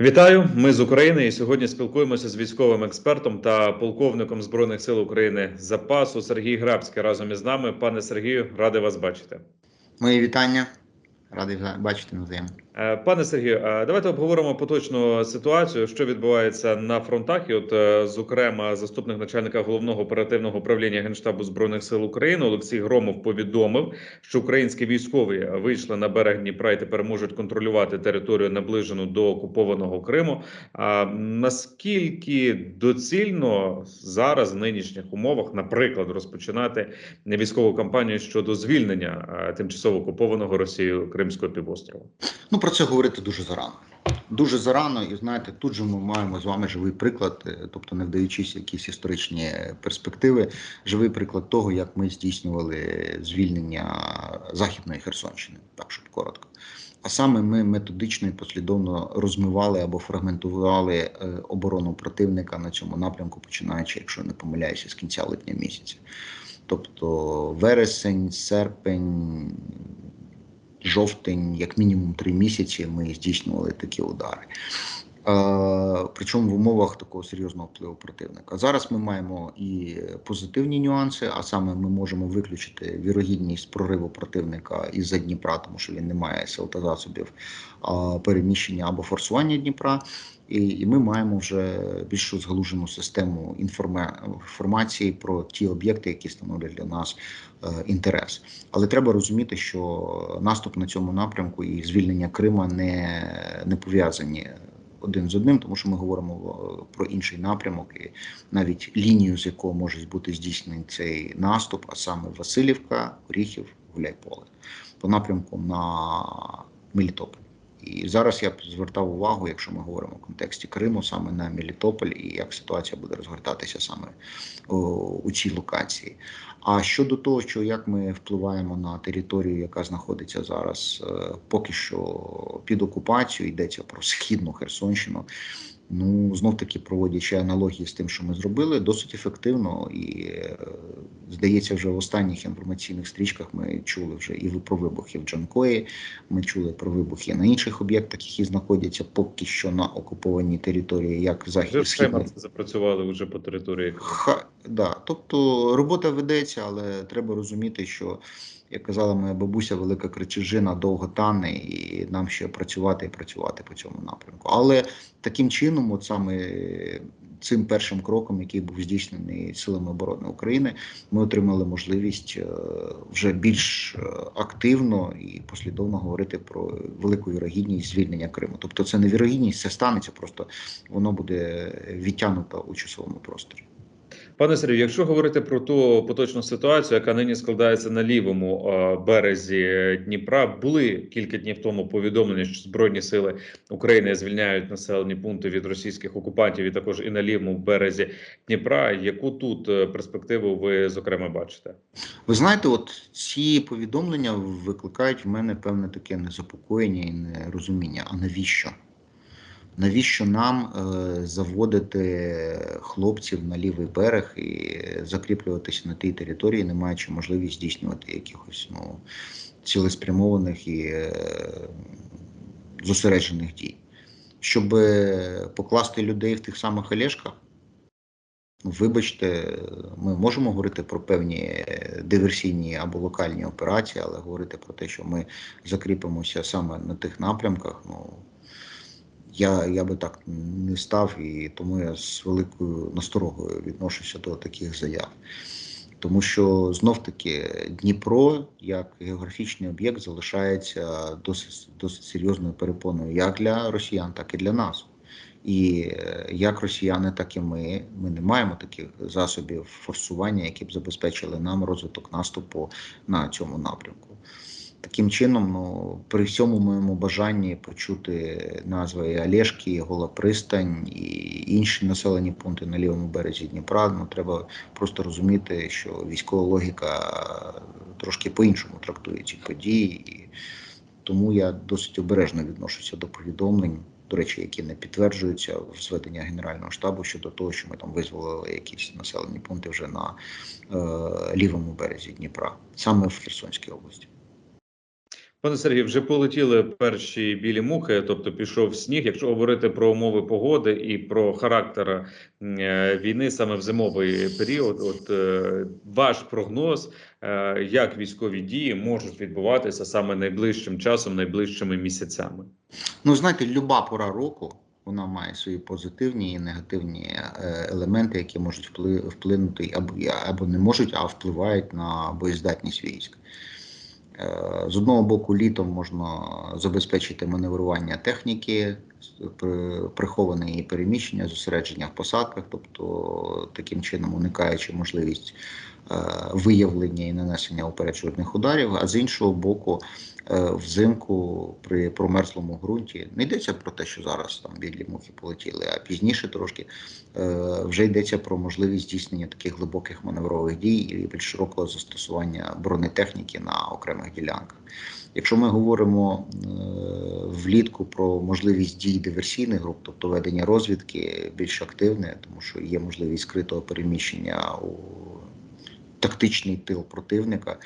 Вітаю, ми з України і сьогодні спілкуємося з військовим експертом та полковником збройних сил України запасу Сергій Грабський разом із нами. Пане Сергію, радий вас бачити. Мої вітання. Радий бачити навзаєм. Е, Пане Сергію, е, давайте обговоримо поточну ситуацію, що відбувається на фронтах. І, от, е, зокрема, заступник начальника головного оперативного управління генштабу збройних сил України Олексій Громов повідомив, що українські військові вийшли на берег Дніпра і тепер можуть контролювати територію наближену до окупованого Криму. А наскільки доцільно зараз в нинішніх умовах, наприклад, розпочинати військову кампанію щодо звільнення тимчасово окупованого Росією Кримського півострова? Про це говорити дуже зарано. Дуже зарано, і знаєте, тут же ми маємо з вами живий приклад, е, тобто не вдаючись якісь історичні перспективи, живий приклад того, як ми здійснювали звільнення Західної Херсонщини, так щоб коротко. А саме ми методично і послідовно розмивали або фрагментували е, оборону противника на цьому напрямку, починаючи, якщо не помиляюся, з кінця липня місяця. Тобто вересень, серпень, жовтень, як мінімум три місяці, ми здійснювали такі удари. Причому в умовах такого серйозного впливу противника. Зараз ми маємо і позитивні нюанси, а саме ми можемо виключити вірогідність прориву противника із-за Дніпра, тому що він не має сил та засобів переміщення або форсування Дніпра. І, і ми маємо вже більш згалужену систему інформації про ті об'єкти, які становлять для нас е, інтерес. Але треба розуміти, що наступ на цьому напрямку і звільнення Крима не, не пов'язані один з одним, тому що ми говоримо е, про інший напрямок, і навіть лінію, з якого може бути здійснений цей наступ, а саме Васильівка, Оріхів, Гуляйполе, по напрямку на Мелітополь. І зараз я б звертав увагу, якщо ми говоримо в контексті Криму, саме на Мелітополь і як ситуація буде розгортатися саме у, у цій локації. А щодо того, що як ми впливаємо на територію, яка знаходиться зараз, е, поки що під окупацією, йдеться про східну Херсонщину. Ну, знов таки проводячи аналогії з тим, що ми зробили, досить ефективно і е, здається, вже в останніх інформаційних стрічках ми чули вже і про вибухи в Джанкої. Ми чули про вибухи на інших об'єктах, які знаходяться поки що на окупованій території, як захід схема запрацювали вже по території. Ха, да. Тобто робота ведеться, але треба розуміти, що, як казала моя бабуся, велика кричежина довго тане, і нам ще працювати і працювати по цьому напрямку. Але таким чином, от саме цим першим кроком, який був здійснений силами оборони України, ми отримали можливість е, вже більш е, активно і послідовно говорити про велику вірогідність звільнення Криму. Тобто, це не вірогідність, це станеться, просто воно буде відтягнуто у часовому просторі. Пане Сергію, якщо говорити про ту поточну ситуацію, яка нині складається на лівому е, березі Дніпра, були кілька днів тому повідомлення, що збройні сили України звільняють населені пункти від російських окупантів, і також і на лівому березі Дніпра. Яку тут е, перспективу ви зокрема бачите? Ви знаєте, от ці повідомлення викликають в мене певне таке незапокоєння і нерозуміння. А навіщо? Навіщо нам е, заводити хлопців на лівий берег і закріплюватися на тій території, не маючи можливість здійснювати якихось ну, цілеспрямованих і е, зосереджених дій? Щоб покласти людей в тих самих Олешках? Ну, Вибачте, ми можемо говорити про певні диверсійні або локальні операції, але говорити про те, що ми закріпимося саме на тих напрямках, ну я я би так не став, і тому я з великою насторогою відношуся до таких заяв. Тому що знов таки Дніпро як географічний об'єкт залишається досить досить серйозною перепоною як для росіян, так і для нас. І е, як росіяни, так і ми. Ми не маємо таких засобів форсування, які б забезпечили нам розвиток наступу на цьому напрямку. Таким чином, ну, при всьому моєму бажанні почути назви Олешки, і Гола Пристань і інші населені пункти на лівому березі Дніпра, ну треба просто розуміти, що військова логіка трошки по-іншому трактує ці події, і тому я досить обережно відношуся до повідомлень. До речі, які не підтверджуються в зведення Генерального штабу щодо того, що ми там визволили якісь населені пункти вже на е, лівому березі Дніпра, саме в Херсонській області. Пане Сергію, вже полетіли перші білі мухи, тобто пішов сніг. Якщо говорити про умови погоди і про характер е, війни саме в зимовий період, от е, ваш прогноз, е, як військові дії можуть відбуватися саме найближчим часом, найближчими місяцями? Ну, знаєте, люба пора року вона має свої позитивні і негативні елементи, які можуть впли- вплинути або, або не можуть, а впливають на боєздатність військ. Е, З одного боку, літом можна забезпечити маневрування техніки, приховане її переміщення, зосередження в посадках, тобто таким чином уникаючи можливість е, виявлення і нанесення упереджувальних ударів. А з іншого боку, е, взимку при промерзлому ґрунті не йдеться про те, що зараз там білі мухи полетіли, а пізніше трошки е, вже йдеться про можливість здійснення таких глибоких маневрових дій і більш широкого застосування бронетехніки на окремих ділянках. Якщо ми говоримо е, влітку про можливість дій диверсійних груп, тобто ведення розвідки більш активне, тому що є можливість скритого переміщення у тактичний тил противника,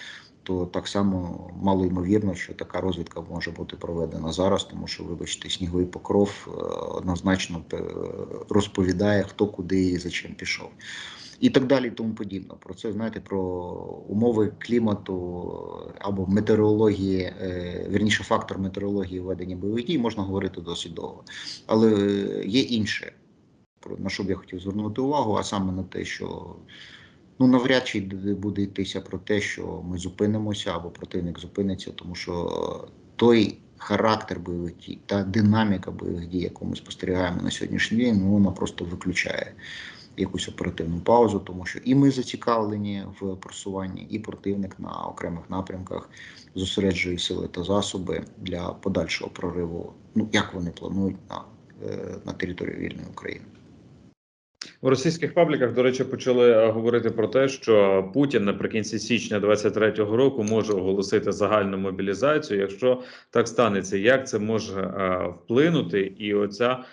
то так само мало ймовірно, що така розвідка може бути проведена зараз, тому що, вибачте, сніговий покров е, однозначно е, розповідає, хто куди і за чим пішов. І так далі, і тому подібне. Про це знаєте, про умови клімату або метеорології, е, вірніше, фактор метеорології ведення бойових дій можна говорити досить довго. Але е, є інше, на що б я хотів звернути увагу, а саме на те, що ну навряд чи буде йтися про те, що ми зупинимося або противник зупиниться, тому що той характер бойових дій та динаміка бойових дій, яку ми спостерігаємо на сьогоднішній день, ну вона просто виключає якусь оперативну паузу, тому що і ми зацікавлені в просуванні, і противник на окремих напрямках зосереджує сили та засоби для подальшого прориву. Ну як вони планують на, е, на територію вільної України. У російських пабліках, до речі, почали е, говорити про те, що Путін наприкінці січня 23-го року може оголосити загальну мобілізацію. Якщо так станеться, як це може е, вплинути? І оця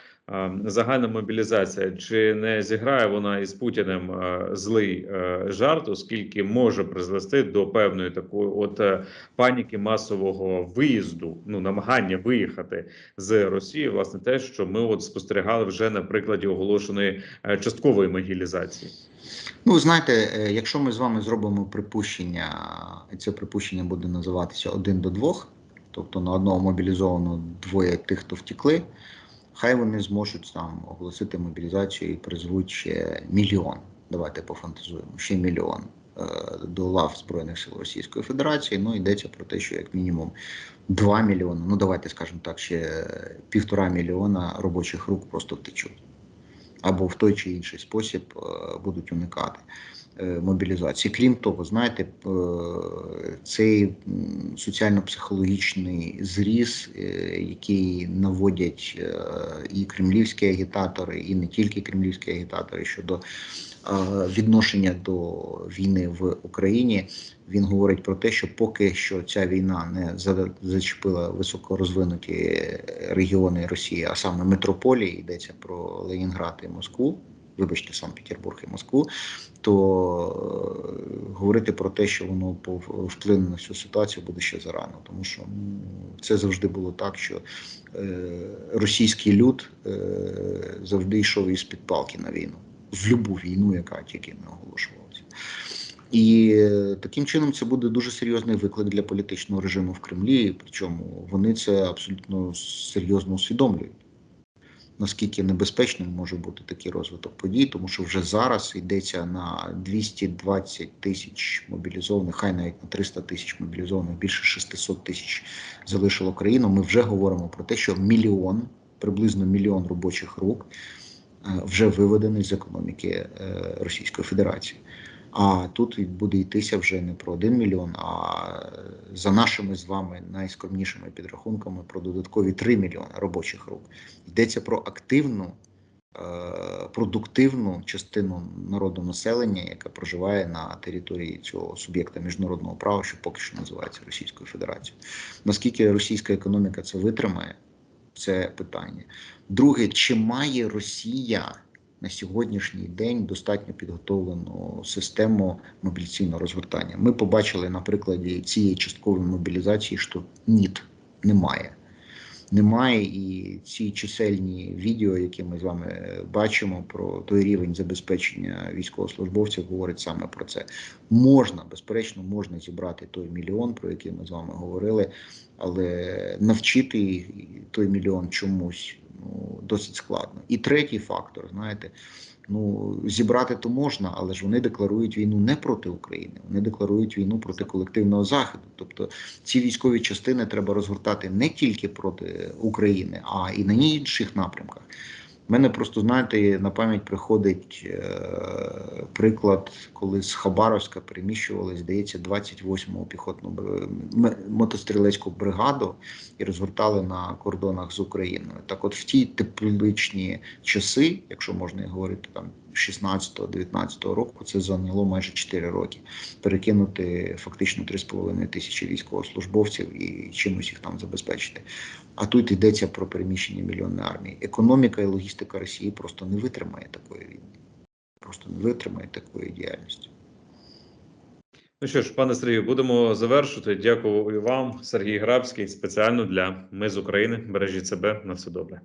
загальна мобілізація чи не зіграє вона із Путіним злий е, жарт, оскільки може призвести до певної такої от е, паніки масового виїзду, ну намагання виїхати з Росії, власне, те, що ми от спостерігали вже на прикладі оголошеної е, часткової мобілізації. Ну, знаєте, якщо ми з вами зробимо припущення, це припущення буде називатися один до двох, тобто на одного мобілізовано двоє тих, хто втекли, хай вони зможуть там оголосити мобілізацію і призвуть ще мільйон. Давайте пофантазуємо, ще мільйон е, до лав Збройних сил Російської Федерації. Ну, йдеться про те, що як мінімум 2 мільйони, ну давайте скажемо так, ще півтора мільйона робочих рук просто втечуть або в той чи інший спосіб е, будуть уникати е, мобілізації. Крім того, знаєте, е, цей соціально-психологічний зріз, який наводять і кремлівські агітатори, і не тільки кремлівські агітатори щодо відношення до війни в Україні. Він говорить про те, що поки що ця війна не за- зачепила високорозвинуті регіони Росії, а саме метрополії, йдеться про Ленінград і Москву. Вибачте, Санкт-Петербург і Москву, то е, говорити про те, що воно вплине на цю ситуацію, буде ще зарано, тому що це завжди було так, що е, російський люд е, завжди йшов із під палки на війну, в любу війну, яка тільки не оголошувалася. І е, таким чином це буде дуже серйозний виклик для політичного режиму в Кремлі. Причому вони це абсолютно серйозно усвідомлюють. Наскільки небезпечним може бути такий розвиток подій, тому що вже зараз йдеться на 220 тисяч мобілізованих, хай навіть на 300 тисяч мобілізованих, більше 600 тисяч залишило країну. Ми вже говоримо про те, що мільйон, приблизно мільйон робочих рук вже виведений з економіки е, Російської Федерації. А тут буде йтися вже не про 1 мільйон, а за нашими з вами найскромнішими підрахунками про додаткові 3 мільйони робочих рук. Йдеться про активну, е, продуктивну частину народного населення, яка проживає на території цього суб'єкта міжнародного права, що поки що називається Російською Федерацією. Наскільки російська економіка це витримає, це питання. Друге, чи має Росія на сьогоднішній день достатньо підготовлену систему мобіляційного розгортання. Ми побачили на прикладі цієї часткової мобілізації, що ніт немає. Немає і ці чисельні відео, які ми з вами бачимо про той рівень забезпечення військовослужбовців, говорить саме про це. Можна, безперечно, можна зібрати той мільйон, про який ми з вами говорили, але навчити той мільйон чомусь ну, досить складно. І третій фактор, знаєте, ну зібрати то можна, але ж вони декларують війну не проти України, вони декларують війну проти колективного заходу. Тобто ці військові частини треба розгортати не тільки проти України, а і на інших напрямках. Мене просто знаєте, на пам'ять приходить е, приклад, коли з Хабаровська переміщували, здається, 28-му піхотну бр- мотострілецьку бригаду і розгортали на кордонах з Україною. Так, от в ті тепличні часи, якщо можна говорити там 16-19 року, це зайняло майже 4 роки. Перекинути фактично 3,5 тисячі військовослужбовців і чимось їх там забезпечити. А тут йдеться про переміщення мільйонної армії. Економіка і логістика Росії просто не витримає такої війни, просто не витримає такої діяльності. Ну що ж, пане Сергію, будемо завершувати. Дякую вам, Сергій Грабський, спеціально для Ми з України. Бережіть себе на все добре.